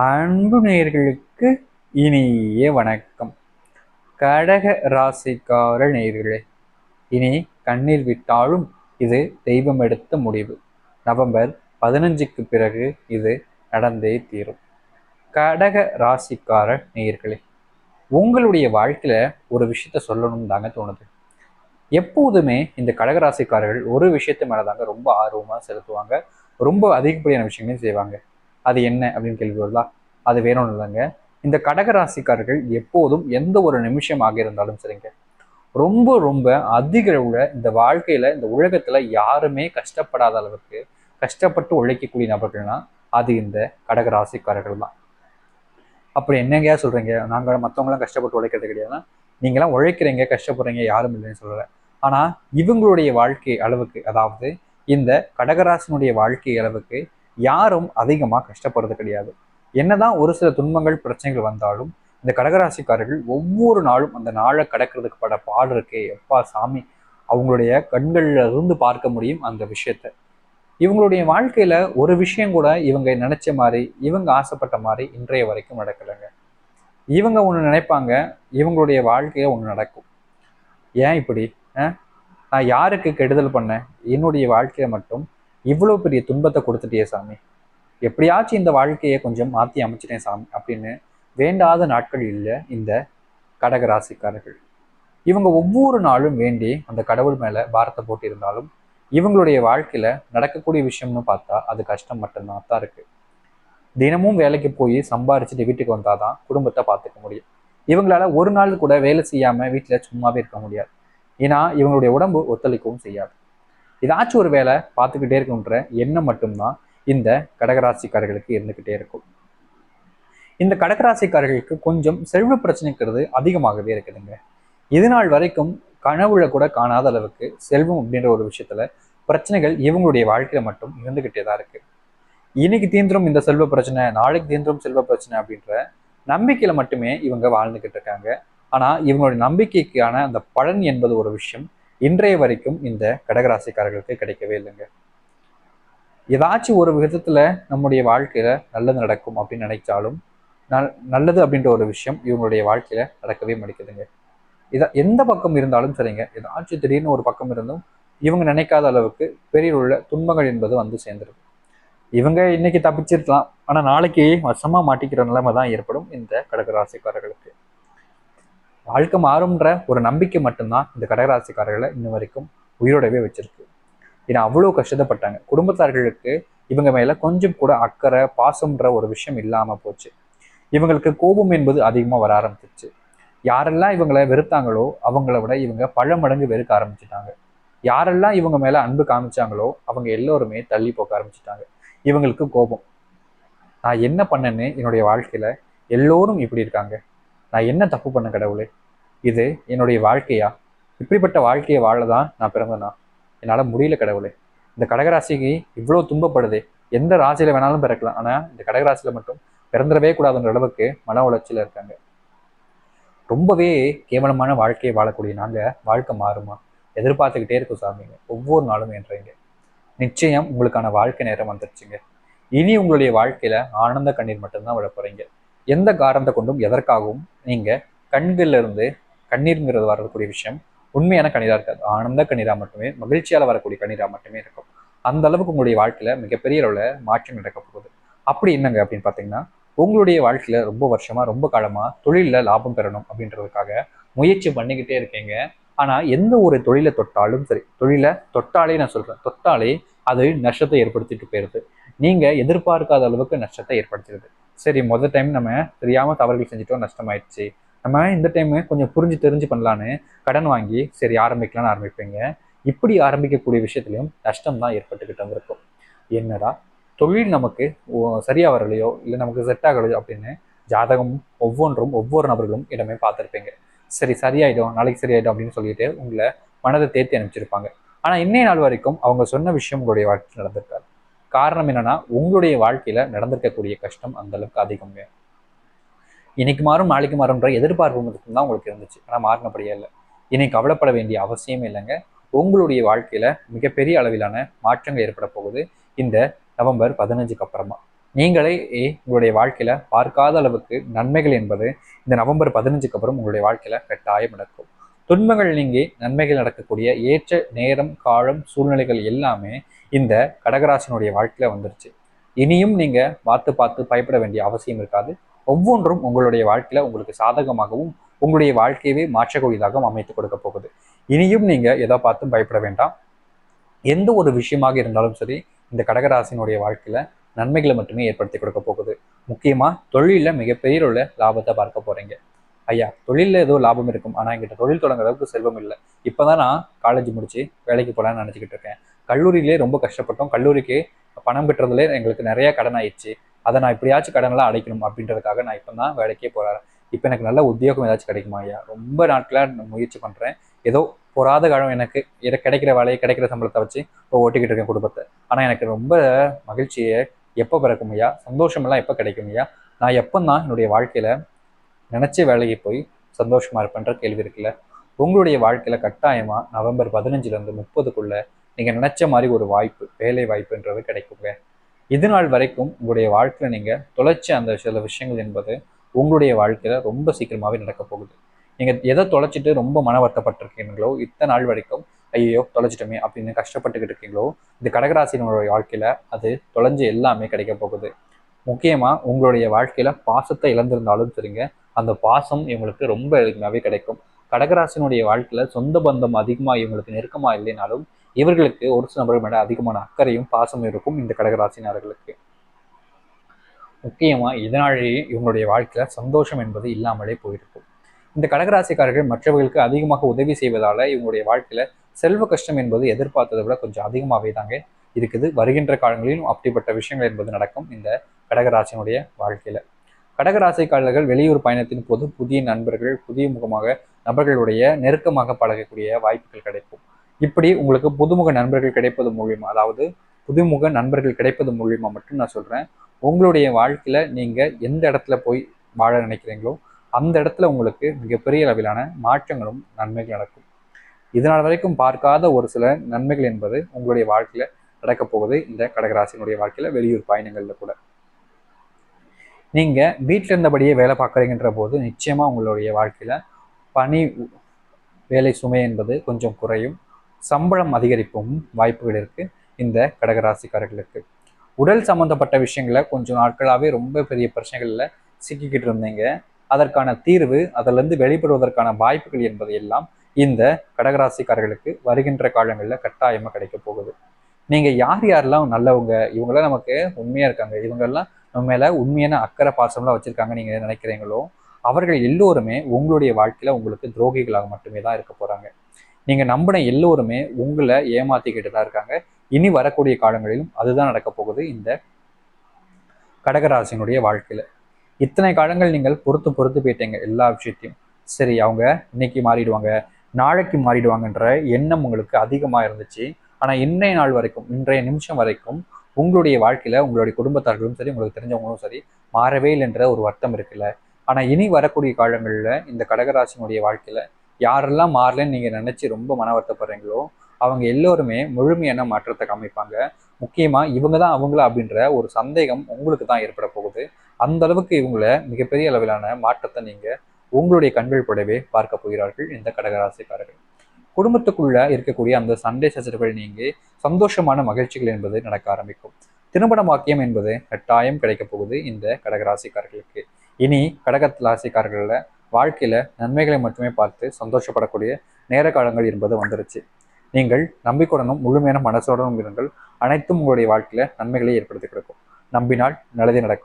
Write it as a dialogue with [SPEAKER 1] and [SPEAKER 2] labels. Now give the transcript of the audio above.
[SPEAKER 1] அன்பு நேயர்களுக்கு இனிய வணக்கம். கடக ராசிக்கார நேர்களே இனி கண்ணீர் விட்டாலும் இது தெய்வம் எடுத்த முடிவு. நவம்பர் பதினஞ்சுக்கு பிறகு இது நடந்தே தீரும். கடக ராசிக்கார நேயர்களே உங்களுடைய வாழ்க்கையில ஒரு விஷயத்த சொல்லணும் தாங்க தோணுது. எப்போதுமே இந்த கடகராசிக்காரர்கள் ஒரு விஷயத்து மேலே தாங்க ரொம்ப ஆர்வமாக செலுத்துவாங்க. ரொம்ப அதிகப்படியான விஷயங்களையும் செய்வாங்க. அது என்ன அப்படின்னு கேள்வி வருதா? அது வேணும் இல்லைங்க. இந்த கடகராசிக்காரர்கள் எப்போதும் எந்த ஒரு நிமிஷமாக இருந்தாலும் சரிங்க. ரொம்ப ரொம்ப அதிக அளவுல இந்த வாழ்க்கையில இந்த உலகத்துல யாருமே கஷ்டப்படாத அளவுக்கு கஷ்டப்பட்டு உழைக்கக்கூடிய நபர்கள்னா அது இந்த கடகராசிக்காரர்கள் தான். அப்படி என்னங்கயா சொல்றீங்க? நாங்க மற்றவங்களாம் கஷ்டப்பட்டு உழைக்கிறது கிடையாதுன்னா நீங்களாம் உழைக்கிறீங்க கஷ்டப்படுறீங்க யாரும் இல்லைன்னு சொல்லல. ஆனா இவங்களுடைய வாழ்க்கை அளவுக்கு அதாவது இந்த கடகராசினுடைய வாழ்க்கை அளவுக்கு யாரும் அதிகமாக கஷ்டப்படுறது கிடையாது. என்னதான் ஒரு சில துன்பங்கள் பிரச்சனைகள் வந்தாலும் இந்த கடகராசிக்காரர்கள் ஒவ்வொரு நாளும் அந்த நாளை கடக்கிறதுக்கு பட பாடு இருக்கே எப்பா சாமி அவங்களுடைய கண்கள்ல இருந்து பார்க்க முடியும் அந்த விஷயத்த. இவங்களுடைய வாழ்க்கையில ஒரு விஷயம் கூட இவங்க நினைச்ச மாதிரி இவங்க ஆசைப்பட்ட மாதிரி இன்றைய வரைக்கும் நடக்கலைங்க. இவங்க ஒன்று நினைப்பாங்க இவங்களுடைய வாழ்க்கையில ஒன்று நடக்கும். ஏன் இப்படி? நான் யாருக்கு கெடுதல் பண்ணேன்? என்னுடைய வாழ்க்கையில மட்டும் இவ்வளோ பெரிய துன்பத்தை கொடுத்துட்டியே சாமி. எப்படியாச்சும் இந்த வாழ்க்கையை கொஞ்சம் மாற்றி அமைச்சிட்டேன் சாமி அப்படின்னு வேண்டாத நாட்கள் இல்லை இந்த கடக ராசிக்காரர்கள். இவங்க ஒவ்வொரு நாளும் வேண்டி அந்த கடவுள் மேலே பாரத்தை போட்டு இருந்தாலும் இவங்களுடைய வாழ்க்கையில் நடக்கக்கூடிய விஷயம்னு பார்த்தா அது கஷ்டம் மட்டும்தான் தான் இருக்குது தினமும் வேலைக்கு போய் சம்பாரிச்சுட்டு வீட்டுக்கு வந்தால் தான் குடும்பத்தை பார்த்துக்க முடியும். இவங்களால ஒரு நாள் கூட வேலை செய்யாமல் வீட்டில் சும்மாவே இருக்க முடியாது. ஏன்னா இவங்களுடைய உடம்பு ஒத்துழைக்கவும் செய்யாது. ஏதாச்சும் ஒரு வேலை பார்த்துக்கிட்டே இருக்குன்ற எண்ணம் மட்டும்தான் இந்த கடகராசிக்காரர்களுக்கு இருந்துகிட்டே இருக்கும். இந்த கடகராசிக்காரர்களுக்கு கொஞ்சம் செல்வ பிரச்சனைக்கிறது அதிகமாகவே இருக்குதுங்க. இது நாள் வரைக்கும் கனவுல கூட காணாத அளவுக்கு செல்வம் அப்படின்ற ஒரு விஷயத்துல பிரச்சனைகள் இவங்களுடைய வாழ்க்கையில மட்டும் இருந்துகிட்டே தான் இருக்கு. இன்னைக்கு தீந்துரும் இந்த செல்வ பிரச்சனை நாளைக்கு தீந்துரும் செல்வ பிரச்சனை அப்படின்ற நம்பிக்கையில மட்டுமே இவங்க வாழ்ந்துகிட்டு இருக்காங்க. ஆனா இவங்களுடைய நம்பிக்கைக்கான அந்த பலன் என்பது ஒரு விஷயம். இன்றைய வரைக்கும் இந்த கடகராசிக்காரர்களுக்கு கிடைக்கவே இல்லைங்க. ஏதாச்சும் ஒரு விதத்துல நம்முடைய வாழ்க்கையில நல்லது நடக்கும் அப்படின்னு நினைச்சாலும் நல்- நல்லது அப்படின்ற ஒரு விஷயம் இவங்களுடைய வாழ்க்கையில நடக்கவே மாட்டேங்குதுங்க. இத எந்த பக்கம் இருந்தாலும் சரிங்க. ஏதாச்சும் திடீர்னு ஒரு பக்கம் இருந்தும் இவங்க நினைக்காத அளவுக்கு பெரிய உள்ள துன்பங்கள் என்பது வந்து சேர்ந்துடும் இவங்க இன்னைக்கு தப்பிச்சிருக்கலாம். ஆனா நாளைக்கு வசமா மாட்டிக்கிற நிலைமை தான் ஏற்படும் இந்த கடகராசிக்காரர்களுக்கு. வாழ்க்கை மாறும்ன்ற ஒரு நம்பிக்கை மட்டும்தான் இந்த கடகராசிக்காரர்களை இன்ன வரைக்கும் உயிரோடவே வச்சிருக்கு. ஏன்னா அவ்வளோ கஷ்டப்பட்டாங்க. குடும்பத்தார்களுக்கு இவங்க மேலே கொஞ்சம் கூட அக்கறை பாசம்ன்ற ஒரு விஷயம் இல்லாமல் போச்சு. இவங்களுக்கு கோபம் என்பது அதிகமாக வர ஆரம்பிச்சிச்சு யாரெல்லாம் இவங்களை வெறுத்தாங்களோ அவங்கள விட இவங்க பல மடங்கு வெறுக்க ஆரம்பிச்சிட்டாங்க. யாரெல்லாம் இவங்க மேலே அன்பு காமிச்சாங்களோ அவங்க எல்லோருமே தள்ளி போக்க ஆரம்பிச்சிட்டாங்க. இவங்களுக்கு கோபம். நான் என்ன பண்ணேன்னு என்னுடைய வாழ்க்கையில் எல்லோரும் இப்படி இருக்காங்க. நான் என்ன தப்பு பண்ண கடவுளே? இது என்னுடைய வாழ்க்கையா? இப்படிப்பட்ட வாழ்க்கையை வாழ தான் நான் பிறந்தனா? என்னால் முடியல கடவுளே. இந்த கடகராசிக்கு இவ்வளோ துன்பப்படுதே. எந்த ராசியில வேணாலும் பிறக்கலாம். ஆனால் இந்த கடகராசியில மட்டும் பிறந்துடவே கூடாதுன்ற அளவுக்கு மன உளைச்சல இருக்காங்க. ரொம்பவே கேவலமான வாழ்க்கையை வாழக்கூடிய நாங்க வாழ்க்கை மாறுமா? எதிர்பார்த்துக்கிட்டே இருக்கும் சாமிங்க ஒவ்வொரு நாளும் என்றீங்க நிச்சயம் உங்களுக்கான வாழ்க்கை நேரம் வந்துருச்சுங்க. இனி உங்களுடைய வாழ்க்கையில ஆனந்த கண்ணீர் மட்டும்தான் விழ போறீங்க எந்த காரணத்தை கொண்டும் எதற்காகவும் நீங்கள் கண்களிலிருந்து கண்ணீருங்கிறது வரக்கூடிய விஷயம் உண்மையான கண்ணீரா இருக்காது. ஆனந்த கண்ணீரா மட்டுமே மகிழ்ச்சியால் வரக்கூடிய கண்ணீரா மட்டுமே இருக்கும். அந்த அளவுக்கு உங்களுடைய வாழ்க்கையில் மிகப்பெரிய அளவில் மாற்றம் நடக்க போகுது. அப்படி என்னங்க அப்படின்னு பார்த்தீங்கன்னா உங்களுடைய வாழ்க்கையில் ரொம்ப வருஷமாக ரொம்ப காலமாக தொழிலில் லாபம் பெறணும் அப்படின்றதுக்காக முயற்சி பண்ணிக்கிட்டே இருக்கீங்க. ஆனால் எந்த ஒரு தொழிலை தொட்டாலும் சரி தொழிலை தொட்டாலே நான் சொல்கிறேன் தொட்டாலே அது நஷ்டத்தை ஏற்படுத்திட்டு போயிடுது நீங்கள் எதிர்பார்க்காத அளவுக்கு நஷ்டத்தை ஏற்படுத்திடுது. சரி மொதல் டைம் நம்ம தெரியாமல் தவறுகள் செஞ்சுட்டோம் நஷ்டமாயிடுச்சு. நம்ம இந்த டைமு கொஞ்சம் புரிஞ்சு தெரிஞ்சு பண்ணலான்னு கடன் வாங்கி சரி ஆரம்பிக்கலாம்னு ஆரம்பிப்பீங்க. இப்படி ஆரம்பிக்கக்கூடிய விஷயத்துலையும் நஷ்டம் தான் ஏற்பட்டுக்கிட்டு வந்திருக்கும். என்னடா தொழில் நமக்கு சரியாக வரலையோ இல்லை நமக்கு செட் ஆகலையோ அப்படின்னு ஜாதகம் ஒவ்வொன்றும் ஒவ்வொரு நபர்களும் இடமே பார்த்துருப்பீங்க. சரி சரியாயிடும் நாளைக்கு சரியாயிடும் அப்படின்னு சொல்லிட்டு உங்களை மனதை தேர்த்தி அனுப்பிச்சிருப்பாங்க. ஆனால் இன்னைய நாள் வரைக்கும் அவங்க சொன்ன விஷயம் உங்களுடைய வாழ்க்கையில் நடந்திருக்காரு காரணம் என்னன்னா உங்களுடைய வாழ்க்கையில நடந்திருக்கக்கூடிய கஷ்டம் அந்த அளவுக்கு அதிகங்க. இன்னைக்கு மாறும் நாளைக்கு மாறும்ன்ற எதிர்பார்ப்பு மட்டும் தான் உங்களுக்கு இருந்துச்சு. ஆனா மாறினபடியே இல்லை. இன்னைக்கு கவலைப்பட வேண்டிய அவசியமே இல்லைங்க. உங்களுடைய வாழ்க்கையில மிகப்பெரிய அளவிலான மாற்றங்கள் ஏற்பட போகுது. இந்த நவம்பர் பதினஞ்சுக்கு அப்புறமா. நீங்களே உங்களுடைய வாழ்க்கையில பார்க்காத அளவுக்கு நன்மைகள் என்பது இந்த நவம்பர் பதினஞ்சுக்கு அப்புறம் உங்களுடைய வாழ்க்கையில கட்டாயம் நடக்கும். துன்பங்கள் நீங்கி நன்மைகள் நடக்கக்கூடிய ஏற்ற நேரம் காலம் சூழ்நிலைகள் எல்லாமே இந்த கடகராசனுடைய வாழ்க்கையில் வந்துருச்சு. இனியும் நீங்கள் பார்த்து பார்த்து பயப்பட வேண்டிய அவசியம் இருக்காது. ஒவ்வொன்றும் உங்களுடைய வாழ்க்கையில் உங்களுக்கு சாதகமாகவும் உங்களுடைய வாழ்க்கையவே மாற்றக்கூடியதாகவும் அமைத்து கொடுக்க போகுது. இனியும் நீங்கள் எதை பார்த்தும் பயப்பட வேண்டாம். எந்த ஒரு விஷயமாக இருந்தாலும் சரி இந்த கடகராசினுடைய வாழ்க்கையில் நன்மைகளை மட்டுமே ஏற்படுத்தி கொடுக்க போகுது. முக்கியமாக தொழிலில் மிகப்பெரிய உள்ள லாபத்தை பார்க்க போகிறீங்க ஐயா தொழிலில் ஏதோ லாபம் இருக்கும். ஆனால் எங்கிட்ட தொழில் தொடங்குற அளவுக்கு செல்வம் இல்லை. இப்போதான் நான் காலேஜ் முடிச்சு வேலைக்கு போகலான்னு நினச்சிக்கிட்டு இருக்கேன். கல்லூரியிலே ரொம்ப கஷ்டப்பட்டோம். கல்லூரிக்கு பணம் கட்டுறதுல எங்களுக்கு நிறைய கடன் ஆயிடுச்சு. அதை நான் இப்படியாச்சும் கடனெல்லாம் அடைக்கணும் அப்படின்றதுக்காக நான் இப்போ தான் வேலைக்கே போகிறேன் இப்போ எனக்கு நல்ல உத்தியோகம் ஏதாச்சும் கிடைக்குமா ஐயா? ரொம்ப நாட்களாக முயற்சி பண்ணுறேன் ஏதோ பொறாத காலம் எனக்கு. இதை கிடைக்கிற வேலையை கிடைக்கிற சம்பளத்தை வச்சு இப்போ ஓட்டிக்கிட்டு இருக்கேன் குடும்பத்தை. ஆனால் எனக்கு ரொம்ப மகிழ்ச்சியை எப்போ பிறக்கும் ஐயா? சந்தோஷமெல்லாம் எப்போ கிடைக்கும் ஐயா? நான் எப்போ தான் என்னுடைய வாழ்க்கையில் நினச்ச வேலைக்கு போய் சந்தோஷமாக இருப்பேன்ற கேள்வி இருக்குல்ல? உங்களுடைய வாழ்க்கையில் கட்டாயமாக நவம்பர் பதினஞ்சுலேருந்து முப்பதுக்குள்ளே நீங்கள் நினச்ச மாதிரி ஒரு வாய்ப்பு வேலை வாய்ப்புன்றது கிடைக்குங்க. இது நாள் வரைக்கும் உங்களுடைய வாழ்க்கையில் நீங்கள் தொலைச்ச அந்த சில விஷயங்கள் என்பது உங்களுடைய வாழ்க்கையில் ரொம்ப சீக்கிரமாகவே நடக்க போகுது. நீங்கள் எதை தொலைச்சிட்டு ரொம்ப மன வருத்தப்பட்டிருக்கீங்களோ இத்தனை நாள் வரைக்கும் ஐயோ தொலைச்சிட்டோமே அப்படின்னு கஷ்டப்பட்டுக்கிட்டு இருக்கீங்களோ இந்த கடகராசினுடைய வாழ்க்கையில் அது தொலைஞ்சு எல்லாமே கிடைக்க போகுது. முக்கியமாக உங்களுடைய வாழ்க்கையில் பாசத்தை இழந்திருந்தாலும் சரிங்க. அந்த பாசம் இவங்களுக்கு ரொம்ப எளிமையாகவே கிடைக்கும். கடகராசினுடைய வாழ்க்கையில் சொந்த பந்தம் அதிகமாக இவங்களுக்கு நெருக்கமாக இல்லைனாலும் இவர்களுக்கு ஒரு சில நபர்கள் மேலே அதிகமான அக்கறையும் பாசமும் இருக்கும் இந்த கடகராசினர்களுக்கு முக்கியமாக இதனாலேயே இவங்களுடைய வாழ்க்கையில் சந்தோஷம் என்பது இல்லாமலே போயிருக்கும். இந்த கடகராசிக்காரர்கள் மற்றவர்களுக்கு அதிகமாக உதவி செய்வதால் இவங்களுடைய வாழ்க்கையில் செல்வ கஷ்டம் என்பது எதிர்பார்த்ததை விட கொஞ்சம் அதிகமாகவே தாங்க இருக்குது. வருகின்ற காலங்களிலும் அப்படிப்பட்ட விஷயங்கள் என்பது நடக்கும். இந்த கடகராசினுடைய வாழ்க்கையில். கடகராசிக்காரர்கள் வெளியூர் பயணத்தின் போது புதிய நண்பர்கள் புதிய முகமாக நபர்களுடைய நெருக்கமாக பழகக்கூடிய வாய்ப்புகள் கிடைக்கும். இப்படி உங்களுக்கு புதுமுக நண்பர்கள் கிடைப்பது மூலியமா அதாவது புதுமுக நண்பர்கள் கிடைப்பது மூலியமா மட்டும் நான் சொல்கிறேன் உங்களுடைய வாழ்க்கையில் நீங்கள் எந்த இடத்துல போய் வாழ நினைக்கிறீங்களோ அந்த இடத்துல உங்களுக்கு மிகப்பெரிய அளவிலான மாற்றங்களும் நன்மைகள் நடக்கும். இதனால் வரைக்கும் பார்க்காத ஒரு சில நன்மைகள் என்பது உங்களுடைய வாழ்க்கையில் நடக்கப் போகுது இந்த கடகராசினுடைய வாழ்க்கையில் வெளியூர் பயணங்களில் கூட. நீங்கள் வீட்டில் இருந்தபடியே வேலை பார்க்குறீங்கன்ற போது நிச்சயமாக உங்களுடைய வாழ்க்கையில் பணி வேலை சுமை என்பது கொஞ்சம் குறையும். சம்பளம் அதிகரிப்பும் வாய்ப்புகள் இருக்குது இந்த கடகராசிக்காரர்களுக்கு. உடல் சம்பந்தப்பட்ட விஷயங்களை கொஞ்சம் நாட்களாகவே ரொம்ப பெரிய பிரச்சனைகளில் சிக்கிக்கிட்டு இருந்தீங்க. அதற்கான தீர்வு அதிலிருந்து வெளிப்படுவதற்கான வாய்ப்புகள் என்பது எல்லாம் இந்த கடகராசிக்காரர்களுக்கு வருகின்ற காலங்களில் கட்டாயமாக கிடைக்க போகுது. நீங்கள் யார் யாரெல்லாம் நல்லவங்க இவங்கெல்லாம் நமக்கு உண்மையாக இருக்காங்க. இவங்கெல்லாம் நம்ம மேல உண்மையான அக்கறை பாசம்லாம் வச்சிருக்காங்க நீங்க நினைக்கிறீங்களோ அவர்கள் எல்லோருமே உங்களுடைய வாழ்க்கையில உங்களுக்கு துரோகிகளாக மட்டுமே தான் இருக்க போறாங்க. நீங்க நம்பின எல்லோருமே உங்களை ஏமாத்திக்கிட்டு தான் இருக்காங்க. இனி வரக்கூடிய காலங்களிலும் அதுதான் நடக்க போகுது இந்த கடகராசினுடைய வாழ்க்கையில. இத்தனை காலங்கள் நீங்கள் பொறுத்து பொறுத்து போயிட்டீங்க எல்லா விஷயத்தையும். சரி அவங்க இன்னைக்கு மாறிடுவாங்க நாளைக்கு மாறிடுவாங்கன்ற எண்ணம் உங்களுக்கு அதிகமாக இருந்துச்சு. ஆனால் இன்றைய நாள் வரைக்கும் இன்றைய நிமிஷம் வரைக்கும் உங்களுடைய வாழ்க்கையில் உங்களுடைய குடும்பத்தார்களும் சரி உங்களுக்கு தெரிஞ்சவங்களும் சரி மாறவே இல்லைன்ற ஒரு வருத்தம் இருக்குல்ல. ஆனால் இனி வரக்கூடிய காலங்களில் இந்த கடகராசினுடைய வாழ்க்கையில் யாரெல்லாம் மாறலன்னு நீங்கள் நினச்சி ரொம்ப மன வருத்தப்படுறீங்களோ அவங்க எல்லோருமே முழுமையான மாற்றத்தை காமிப்பாங்க. முக்கியமாக இவங்க தான் அவங்களா அப்படின்ற ஒரு சந்தேகம் உங்களுக்கு தான் ஏற்பட போகுது. அந்த அளவுக்கு இவங்கள மிகப்பெரிய அளவிலான மாற்றத்தை நீங்கள் உங்களுடைய கண்கள் கூடவே பார்க்க போகிறார்கள் இந்த கடகராசிக்காரர்கள். குடும்பத்துக்குள்ள இருக்கக்கூடிய அந்த சண்டை சச்சரவுகள் நீங்கி சந்தோஷமான மகிழ்ச்சிகள் என்பது நடக்க ஆரம்பிக்கும். திருமண வாக்கியம் என்பது கட்டாயம் கிடைக்கப் போகுது இந்த கடகராசிக்காரர்களுக்கு. இனி கடகராசிக்காரர்கள வாழ்க்கையில நன்மைகளை மட்டுமே பார்த்து சந்தோஷப்படக்கூடிய நேர காலங்கள் என்பது வந்துருச்சு. நீங்கள் நம்பிக்கையுடனும் முழுமையான மனசுடனும் இருங்கள். அனைத்தும் உங்களுடைய வாழ்க்கையில நன்மைகளை ஏற்படுத்தி கொடுக்கும். நம்பினால் நல்லதே நடக்கும்.